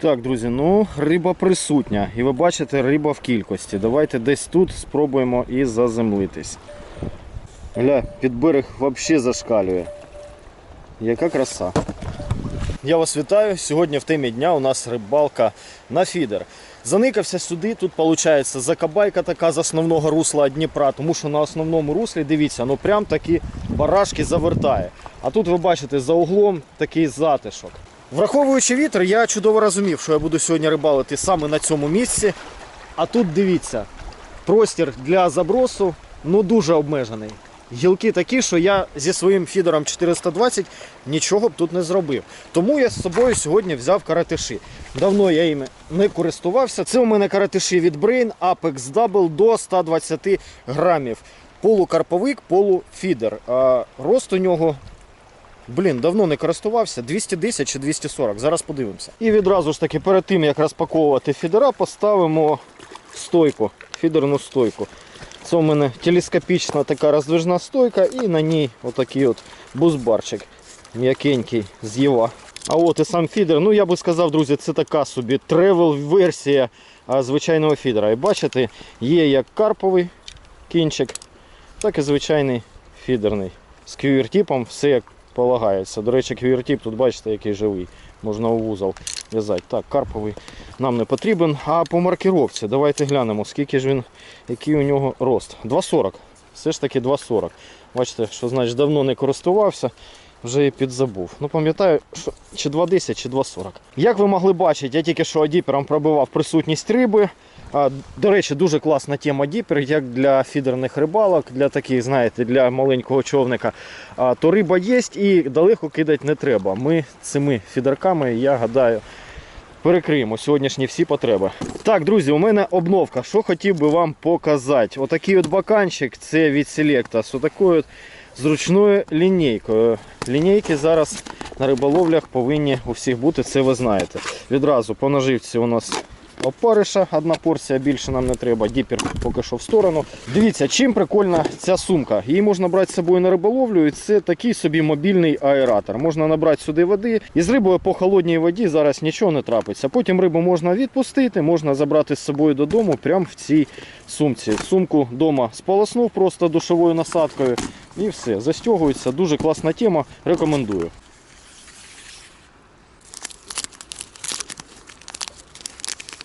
Так, друзі, ну риба присутня. І ви бачите, риба в кількості. Давайте десь тут спробуємо і заземлитись. Гля, під берег взагалі зашкалює. Яка краса. Я вас вітаю. Сьогодні в темі дня у нас рибалка на фідер. Заникався сюди, тут виходить закабайка така з основного русла Дніпра, тому що на основному руслі, дивіться, ну прям такі барашки завертає. А тут ви бачите за углом такий затишок. Враховуючи вітер, я чудово розумів, що я буду сьогодні рибалити саме на цьому місці. А тут дивіться, простір для забросу ну дуже обмежений. Гілки такі, що я зі своїм фідером 420 нічого б тут не зробив. Тому я з собою сьогодні взяв каратиші. Давно я їми не користувався. Це у мене каратиші від Brain Apex Double до 120 грамів. Полукарповик, полуфідер. А рост у нього Блін, давно не користувався. 210 чи 240. Зараз подивимося. І відразу ж таки перед тим, як розпаковувати фідера, поставимо стойку, фідерну стойку. Це у мене телескопічна така роздвижна стойка і на ній отакий от бузбарчик м'якенький з Єва. А от і сам фідер, ну я би сказав, друзі, це така собі тревел-версія звичайного фідера. І бачите, є як карповий кінчик, так і звичайний фідерний. З QWER-типом все як полагається. До речі, QWER-тип тут бачите, який живий. Можна у вузол в'язати. Так, карповий нам не потрібен. А по маркировці давайте глянемо, скільки ж він, який у нього рост. 2,40. Все ж таки 2,40. Бачите, що значить давно не користувався, вже і підзабув. Ну пам'ятаю, що чи 2,10, чи 2,40. Як ви могли бачити, я тільки що адіпером пробивав присутність риби. До речі, дуже класна тема діпер, як для фідерних рибалок, для таких, знаєте, для маленького човника. То риба є і далеко кидати не треба. Ми цими фідерками, я гадаю, перекриємо сьогоднішні всі потреби. Так, друзі, у мене обновка. Що хотів би вам показати? Отакий от баканчик, це від Selecta, з отакою от зручною лінійкою. Лінійки зараз на риболовлях повинні у всіх бути, це ви знаєте. Відразу по наживці у нас опариша, одна порція, більше нам не треба, діпер поки що в сторону. Дивіться, чим прикольна ця сумка. Її можна брати з собою на риболовлю, і це такий собі мобільний аератор. Можна набрати сюди води. І з рибою по холодній воді зараз нічого не трапиться. Потім рибу можна відпустити, можна забрати з собою додому прямо в цій сумці. Сумку вдома сполоснув просто душовою насадкою. І все, застягується. Дуже класна тема. Рекомендую.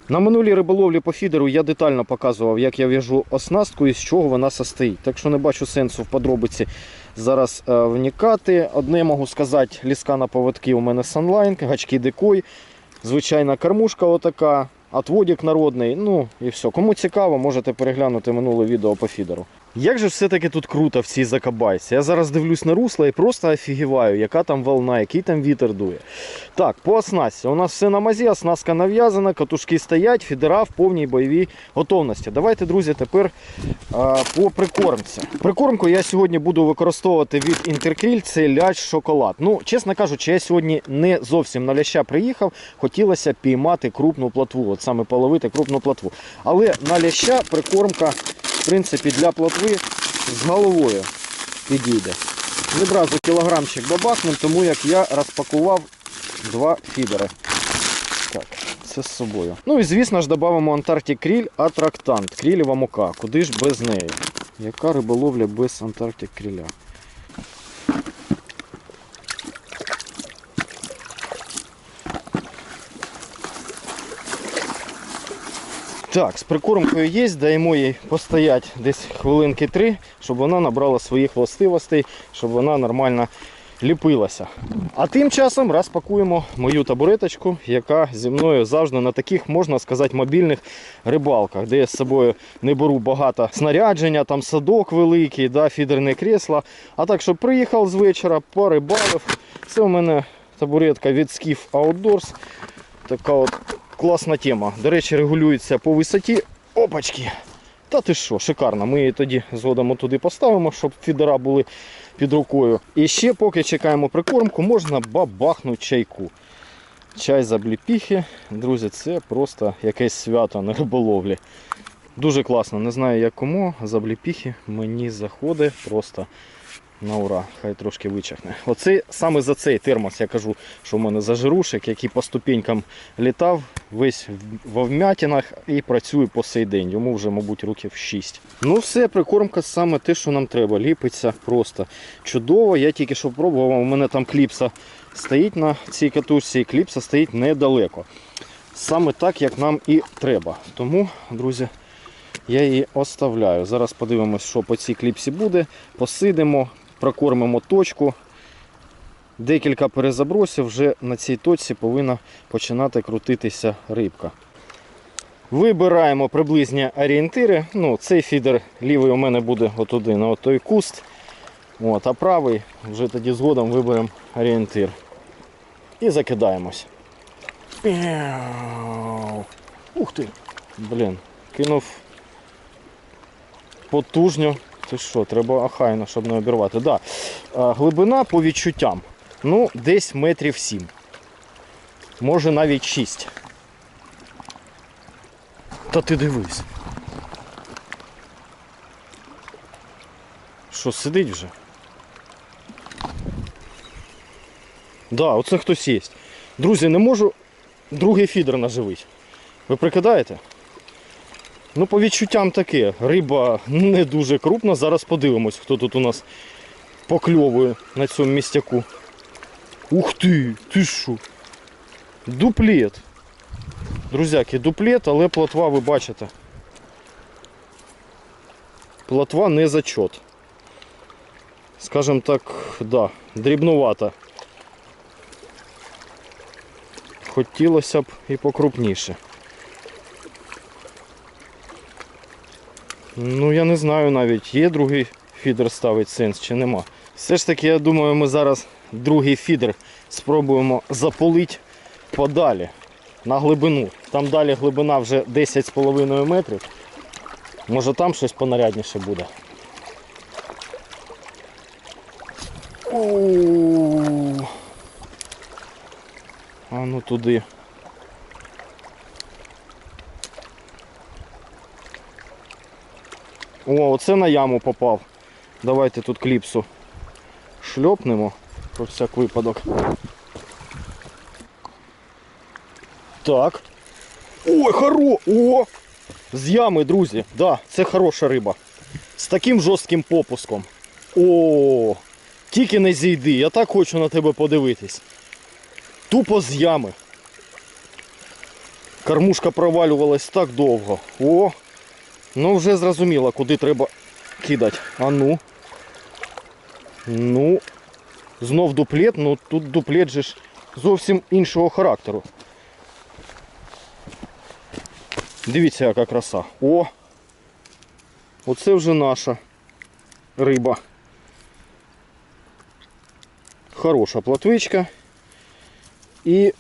На минулій риболовлі по фідеру я детально показував, як я в'яжу оснастку і з чого вона состоїть. Так що не бачу сенсу в подробиці зараз е, вникати. Одне можу сказати, ліска на поводки у мене Sunline, гачки декой, звичайна кормушка отака, отводик народний. Ну і все. Кому цікаво, можете переглянути минуле відео по фідеру. Як же все-таки тут круто в цій закабайці. Я зараз дивлюсь на русло і просто офігіваю, яка там волна, який там вітер дує. Так, по оснастці. У нас все на мазі, оснастка нав'язана, катушки стоять, фідера в повній бойовій готовності. Давайте, друзі, тепер а, по прикормці. Прикормку я сьогодні буду використовувати від Інтеркріль, це ляч шоколад. Ну, чесно кажучи, я сьогодні не зовсім на ляща приїхав. Хотілося піймати крупну платву, от саме половити крупну платву. Але на ляща прикормка, в принципі, для платви з головою підійде. Відразу кілограмчик бабахнем, тому як я розпакував два фідери. Так, це з собою. Ну і звісно ж додамо Антарктик кріль Атрактант, крілєва мука. Куди ж без неї? Яка риболовля без Антарктик Кріля? Так, з прикормкою є, даємо їй постояти десь хвилинки три, щоб вона набрала своїх властивостей, щоб вона нормально ліпилася. А тим часом розпакуємо мою табуреточку, яка зі мною завжди на таких, можна сказати, мобільних рибалках, де я з собою не беру багато снарядження, там садок великий, да, фідерне кресло. А так, щоб приїхав з вечора, порибалив. Це у мене табуретка від Skiff Outdoors. Така от класна тема. До речі, регулюється по висоті. Опачки! Та ти що, шикарно. Ми її тоді згодом туди поставимо, щоб фідера були під рукою. І ще поки чекаємо прикормку, можна бабахнути чайку. Чай за бліпіхи. Друзі, це просто якесь свято на риболовлі. Дуже класно, не знаю як кому, за бліпіхи мені заходить просто На ура, хай трошки вичахне. Оце саме за цей термос я кажу, що в мене зажирушек, який по ступенькам літав, весь в- вмятинах і працює по сей день. Йому вже, мабуть, років 6. Ну все, прикормка саме те, що нам треба. Ліпиться просто чудово. Я тільки що пробував, у мене там кліпса стоїть на цій катушці, і кліпса стоїть недалеко. Саме так, як нам і треба. Тому, друзі, я її оставляю. Зараз подивимось, що по цій кліпсі буде. Посидимо, прокормимо точку. Декілька перезабросів, вже на цій точці повинна починати крутитися рибка. Вибираємо приблизні орієнтири. Ну, цей фідер лівий у мене буде отуди, на той куст. От, а правий вже тоді згодом виберемо орієнтир. І закидаємось. Ух ти! Блін, кинув потужньо. Ти що, треба охайно, щоб не обірвати. Да. Глибина по відчуттям. Ну, десь метрів 7. Може навіть 6. Та ти дивись. Що, сидить вже? Да, оце хтось є. Друзі, не можу другий фідер наживити. Ви прикидаєте? Ну, по відчуттям таке. Риба не дуже крупна. Зараз подивимось, хто тут у нас покльовує на цьому містяку. Ух ти! Ти що? Дуплет. Друзяки, дуплет, але плотва ви бачите. Плотва не зачот. Скажем так, да, дрібнувата. Хотілося б і покрупніше. Ну, я не знаю навіть, є другий фідер ставить сенс чи нема. Все ж таки, я думаю, ми зараз другий фідер спробуємо заполити подалі на глибину. Там далі глибина вже 10,5 метрів. Може там щось понарядніше буде. А ну туди. О, оце на яму попав. Давайте тут кліпсу шльопнемо про всяк випадок. Так. Ой, хоро! О! З ями, друзі. Да, це хороша риба. З таким жорстким попуском. О! Тільки не зійди, я так хочу на тебе подивитись. Тупо з ями. Кормушка провалювалась так довго. О! Ну вже зрозуміло, куди треба кидати. А ну. Ну. Знов дуплет, ну тут дуплет же ж зовсім іншого характеру. Дивіться, яка краса. О! Оце вже наша риба. Хороша платвичка. І,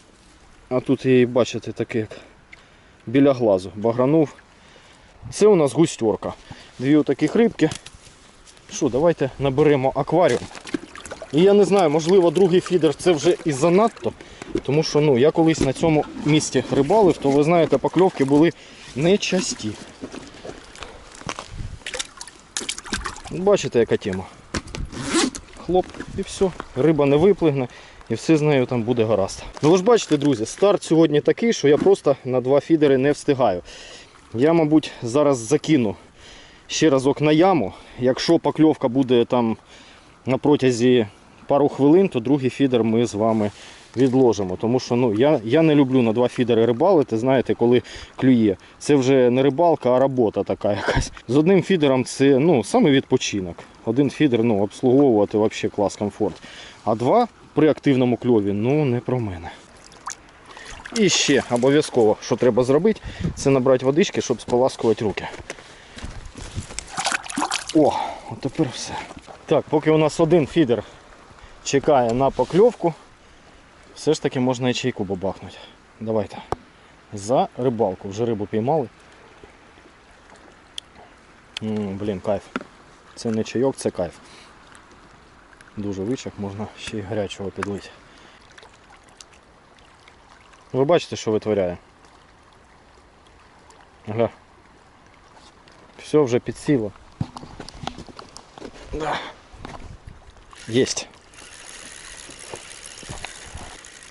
а тут її бачите таке як біля глазу. Багранув. Це у нас густерка. Дві отаких рибки. Що, давайте наберемо акваріум. І я не знаю, можливо, другий фідер це вже і занадто. Тому що ну, я колись на цьому місці рибалив, то ви знаєте, покльовки були нечасті. Бачите, яка тема. Хлоп, і все. Риба не виплигне, і все з нею там буде гаразд. Ну ви ж бачите, друзі, старт сьогодні такий, що я просто на два фідери не встигаю. Я, мабуть, зараз закину ще разок на яму. Якщо покльовка буде там на протязі пару хвилин, то другий фідер ми з вами відложимо. Тому що ну, я, я не люблю на два фідери рибалити, знаєте, коли клює. Це вже не рибалка, а робота така якась. З одним фідером це ну, саме відпочинок. Один фідер ну, обслуговувати взагалі клас, комфорт. А два при активному кльові ну не про мене. І ще обов'язково, що треба зробити, це набрати водички, щоб споласкувати руки. О, от тепер все. Так, поки у нас один фідер чекає на покльовку, все ж таки можна і чайку бабахнути. Давайте. За рибалку. Вже рибу піймали. М, блін, кайф. Це не чайок, це кайф. Дуже вичах, можна ще й гарячого підлити. Ви бачите, що витворяє? Гля. Все вже підсіло. Да. Єсть.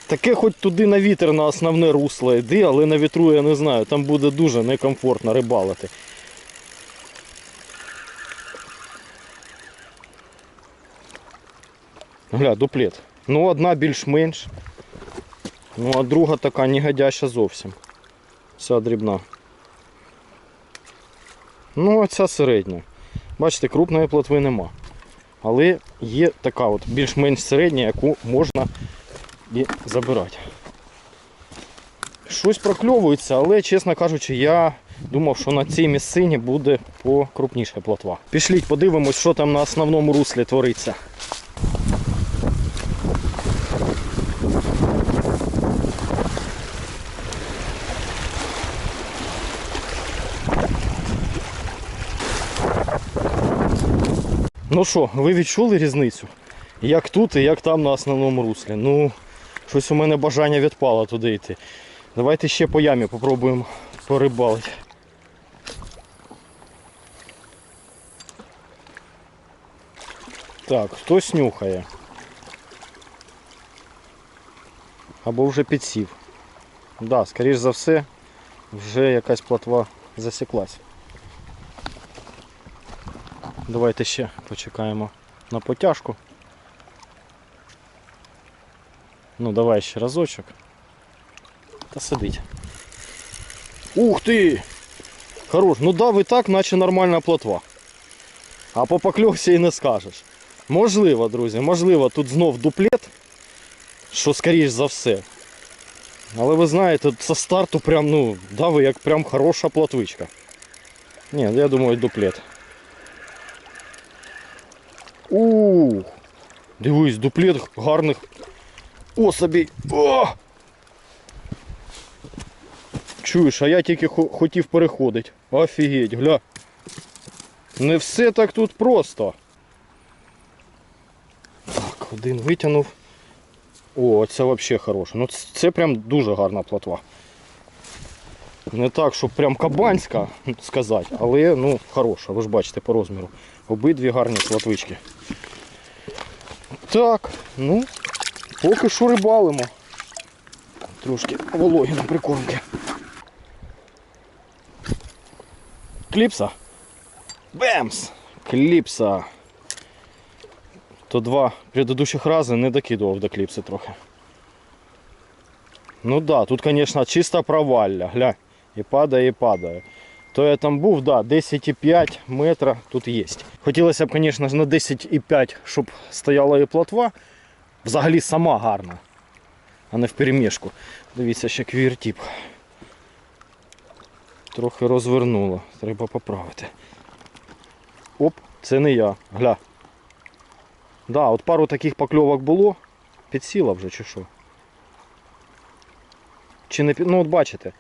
Таке хоч туди на вітер на основне русло йди, але на вітру я не знаю, там буде дуже некомфортно рибалити. Гля, дуплет. Ну, одна більш-менш. Ну, а друга така негодяща зовсім. Вся дрібна. Ну, а ця середня. Бачите, крупної плотви нема. Але є така от більш-менш середня, яку можна і забирати. Щось прокльовується, але, чесно кажучи, я думав, що на цій місцині буде покрупніша плотва. Пішліть, подивимось, що там на основному руслі твориться. Ну що, ви відчули різницю? Як тут і як там на основному руслі. Ну, щось у мене бажання відпало туди йти. Давайте ще по ямі попробуємо порибалити. Так, хтось нюхає. Або вже підсів. Да, скоріш за все, вже якась плотва засіклась. Давайте ще почекаємо на потяжку. Ну, давай ще разочок. Та сидить. Ух ти! Хорош, ну дав і так, наче нормальна плотва. А по покльовці і не скажеш. Можливо, друзі, можливо, тут знов дуплет, що скоріш за все. Але ви знаєте, со старту прям, ну, дав як прям хороша плотвичка. Ні, я думаю, дуплет. Ух! Дивись, дуплет гарних особей. О! Чуєш, а я тільки хотів переходити. Офігеть, гля. Не все так тут просто. Так, один витягнув. О, це взагалі хороше. Ну це, прям дуже гарна плотва. Не так, щоб прям кабанська сказати, але ну хороша, ви ж бачите по розміру. Обидві гарні плотвички. Так, ну, поки що рибалимо. Трошки вологі на прикормки. Кліпса. Бемс! Кліпса. То два предыдущих рази не докидував до кліпси трохи. Ну да, тут, конечно, чисто провалля. Гля. І падає, і падає. То я там був, да, 10,5 метра тут є. Хотілося б, звісно на 10,5, щоб стояла і плотва. Взагалі сама гарна, а не в перемішку. Дивіться, ще квіртіп. Трохи розвернуло, треба поправити. Оп, це не я. Гля. Да, от пару таких покльовок було. Підсіла вже чи що? Чи не під... Ну от бачите.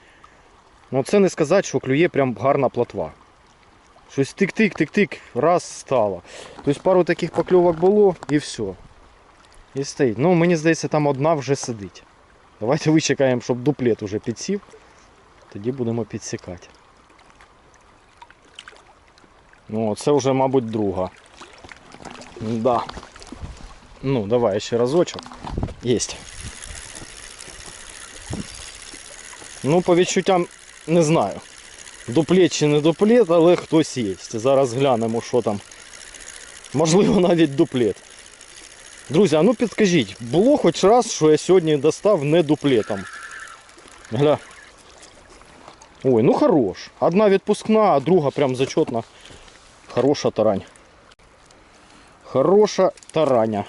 Ну це не сказати, що клює прям гарна плотва. Щось тик-тик, тик-тик, раз стало. Тобто пару таких покльовок було і все. І стоїть. Ну мені здається, там одна вже сидить. Давайте вичекаємо, щоб дуплет уже підсів. Тоді будемо підсікати. Ну, це вже, мабуть, друга. Да. Ну, давай ще разочок. Єсть. Ну, по відчуттям не знаю. Дуплет чи не дуплет, але хтось є. Зараз глянемо, що там. Можливо, навіть дуплет. Друзі, а ну підкажіть, було хоч раз, що я сьогодні достав не дуплетом. Гля. Ой, ну хорош. Одна відпускна, а друга прям зачетна. Хороша тарань. Хороша тараня.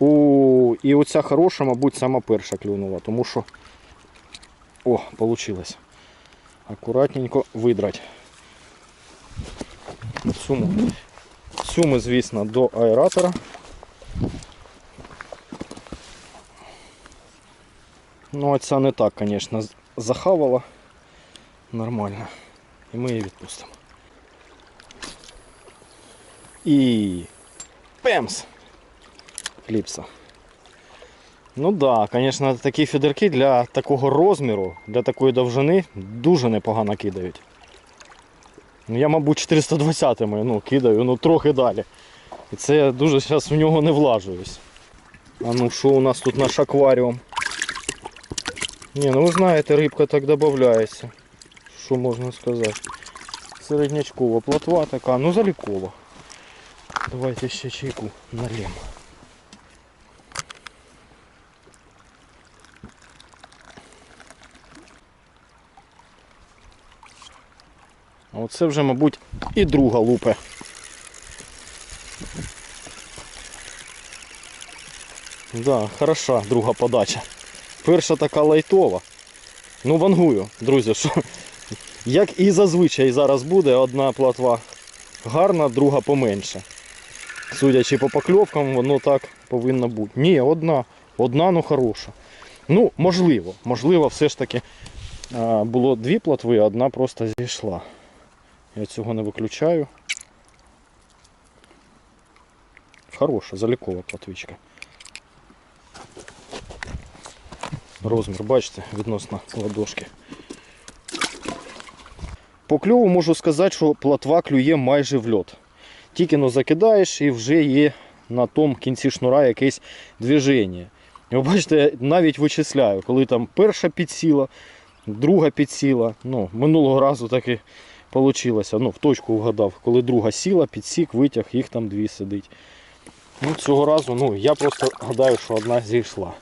О, і оця хороша, мабуть, сама перша клюнула, тому що... О, получилось. Акуратненько видрать. Цю, ми- звісно, до аератора. Ну, а ця не так, звісно, захавала нормально. І ми її відпустимо. І пемс! Кліпса. Ну да, звісно, такі фідерки для такого розміру, для такої довжини дуже непогано кидають. Ну, я, мабуть, 420-ми ну, кидаю, ну трохи далі. І це я дуже зараз в нього не влажуюсь. А ну що у нас тут наш акваріум? Ні, ну ви знаєте, рибка так додається. Що можна сказати? Середнячкова плотва така, ну залікова. Давайте ще чайку налємо. А оце вже, мабуть, і друга лупе. Да, хороша друга подача. Перша така лайтова. Ну, вангую, друзі, що як і зазвичай зараз буде, одна платва гарна, друга поменше. Судячи по покльовкам, воно так повинно бути. Ні, одна, одна, ну хороша. Ну, можливо, можливо, все ж таки було дві платви, а одна просто зійшла. Я цього не виключаю. Хороша, залікова платвичка. Розмір, бачите, відносно ладошки. По кльову можу сказати, що платва клює майже в льот. Тільки но закидаєш і вже є на тому кінці шнура якесь движення. Ви бачите, я навіть вичисляю, коли там перша підсіла, друга підсіла. Ну, минулого разу так і вийшло. Ну, в точку вгадав, коли друга сіла, підсік, витяг, їх там дві сидить. Ну, цього разу ну, я просто гадаю, що одна зійшла.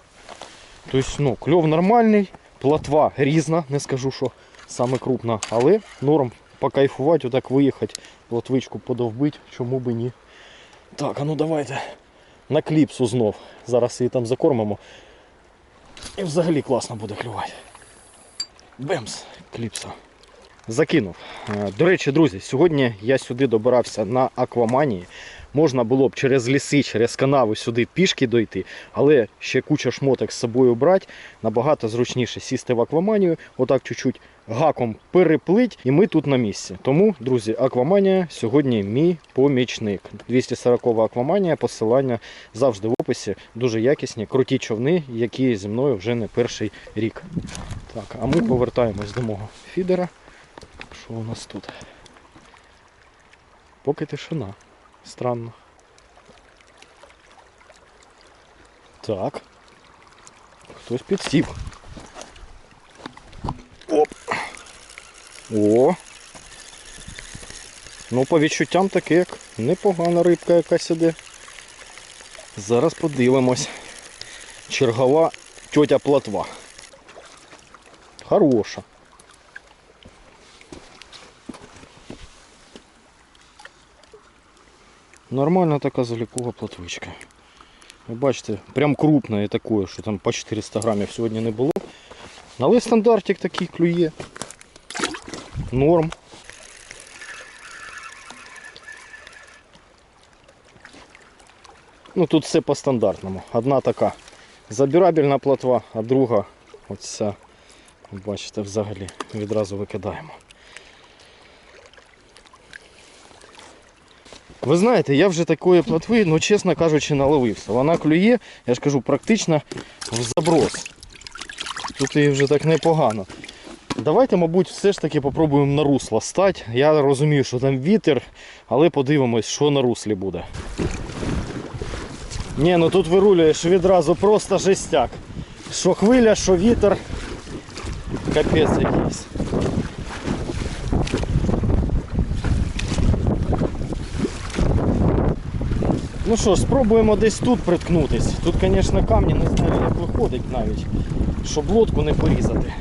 Тобто, ну, кльов нормальний, платва різна, не скажу, що саме крупна, але норм покайфувати, отак виїхати, плотвичку подовбити, чому би ні. Так, а ну давайте на кліпсу знов. Зараз її там закормимо. І взагалі класно буде клювати. Бемс, кліпса. Закинув. Е, До речі, друзі, сьогодні я сюди добирався на акваманії. Можна було б через ліси, через канави сюди пішки дойти, але ще куча шмоток з собою брати. Набагато зручніше сісти в акваманію, отак чуть-чуть гаком переплить, і ми тут на місці. Тому, друзі, акваманія сьогодні мій помічник. 240 акваманія, посилання завжди в описі. Дуже якісні, круті човни, які зі мною вже не перший рік. Так, а ми повертаємось до мого фідера. Що у нас тут? Поки тишина. Странно. Так. Хтось підсів. Оп. О. Ну, по відчуттям таке, як непогана рибка якась іде. Зараз подивимось. Чергова тьотя платва. Хороша. Нормальна така залікова платвичка. Ви бачите, прям крупна і такою, що там по 400 грамів сьогодні не було. Але стандартик такий клює. Норм. Ну тут все по стандартному. Одна така забірабельна платва, а друга оця, бачите, взагалі відразу викидаємо. Ви знаєте, я вже такої платви, ну чесно кажучи, наловився. Вона клює, я ж кажу, практично в заброс. Тут її вже так непогано. Давайте, мабуть, все ж таки попробуємо на русло стати. Я розумію, що там вітер, але подивимось, що на руслі буде. Ні, ну тут вирулюєш відразу просто жестяк. Що хвиля, що вітер. Капець якийсь. Ну що ж, спробуємо десь тут приткнутись. Тут, звісно, камні, не знаю, як виходить навіть, щоб лодку не порізати.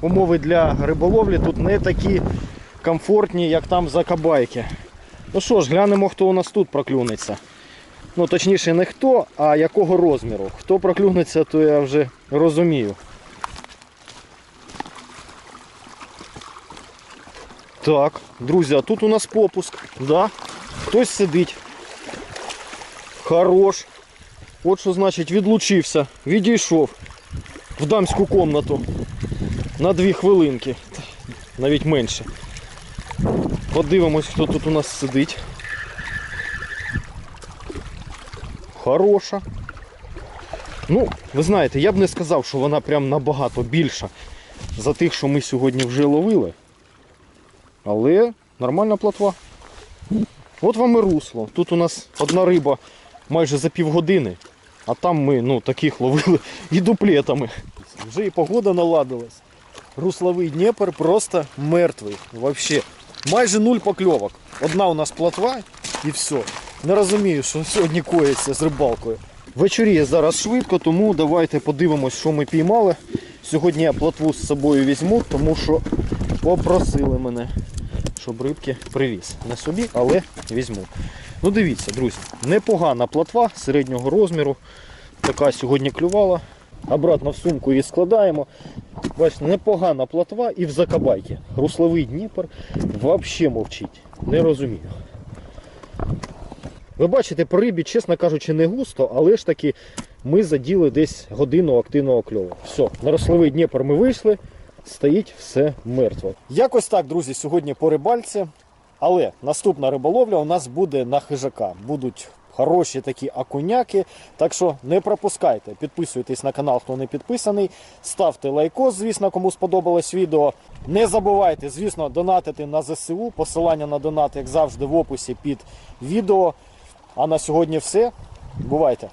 Умови для риболовлі тут не такі комфортні, як там за кабайки. Ну що ж, глянемо, хто у нас тут проклюнеться. Ну, точніше, не хто, а якого розміру. Хто проклюнеться, то я вже розумію. Так, друзі, а тут у нас попуск. Да? Хтось сидить. Хорош. От що значить відлучився, відійшов в дамську комнату на дві хвилинки. Навіть менше. Подивимось, хто тут у нас сидить. Хороша. Ну, ви знаєте, я б не сказав, що вона прям набагато більша за тих, що ми сьогодні вже ловили. Але нормальна плотва. От вам і русло. Тут у нас одна риба майже за півгодини, а там ми ну, таких ловили і дуплетами. Вже і погода наладилась. Русловий Дніпр просто мертвий. Вообще. Майже нуль покльовок. Одна у нас плотва і все. Не розумію, що сьогодні коїться з рибалкою. Вечоріє зараз швидко, тому давайте подивимось, що ми піймали. Сьогодні я плотву з собою візьму, тому що попросили мене, щоб рибки привіз. Не собі, але візьму. Ну дивіться, друзі, непогана плотва середнього розміру. Така сьогодні клювала. Обратно в сумку її складаємо. Бачите, непогана плотва і в закабайки. Русловий Дніпр взагалі мовчить. Не розумію. Ви бачите, по рибі, чесно кажучи, не густо, але ж таки ми заділи десь годину активного кльову. Все, на рословий Дніпр ми вийшли, стоїть все мертво. Якось так, друзі, сьогодні по рибальці. Але наступна риболовля у нас буде на хижака. Будуть хороші такі акуняки. Так що не пропускайте. Підписуйтесь на канал, хто не підписаний. Ставте лайкос, звісно, кому сподобалось відео. Не забувайте, звісно, донатити на ЗСУ. Посилання на донат, як завжди, в описі під відео. А на сьогодні все. Бувайте!